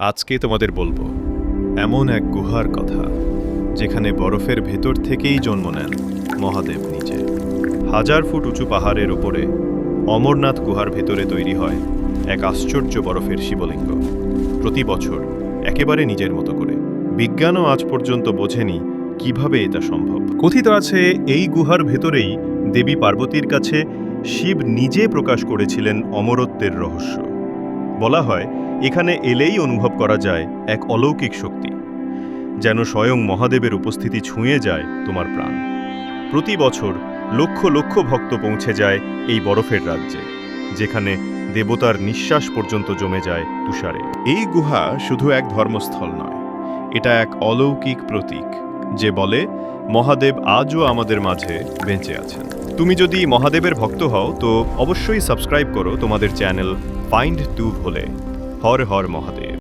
আজকে তোমাদের বলব, এমন এক গুহার কথা, যেখানে বরফের ভেতর থেকেই জন্ম নেন মহাদেব নিজে। হাজার ফুট উঁচু পাহাড়ের ওপরে অমরনাথ গুহার ভেতরে তৈরি হয় এক আশ্চর্য বরফের শিবলিঙ্গ। প্রতি বছর একেবারে নিজের মতো করে। বিজ্ঞানও আজ পর্যন্ত বোঝেনি কীভাবে এটা সম্ভব। কথিত আছে, এই গুহার ভেতরেই দেবী পার্বতীর কাছে শিব নিজে প্রকাশ করেছিলেন অমরত্বের রহস্য। বলা হয়, এখানে এলেই অনুভব করা যায় এক অলৌকিক শক্তি। যেন স্বয়ং মহাদেবের উপস্থিতি ছুঁয়ে যায় তোমার প্রাণ। প্রতি বছর লক্ষ লক্ষ ভক্ত পৌঁছে যায় এই বরফের রাজ্যে, যেখানে দেবতার নিঃশ্বাস পর্যন্ত জমে যায় তুষারে। এই গুহা শুধু এক ধর্মস্থল নয়, এটা এক অলৌকিক প্রতীক, যে বলে, মহাদেব আজও আমাদের মাঝে বেঁচে আছেন। তুমি যদি মহাদেবের ভক্ত হও, তো অবশ্যই সাবস্ক্রাইব করো তোমাদের চ্যানেল ফাইন্ড টু ভোলে। হর হর মহাদেব।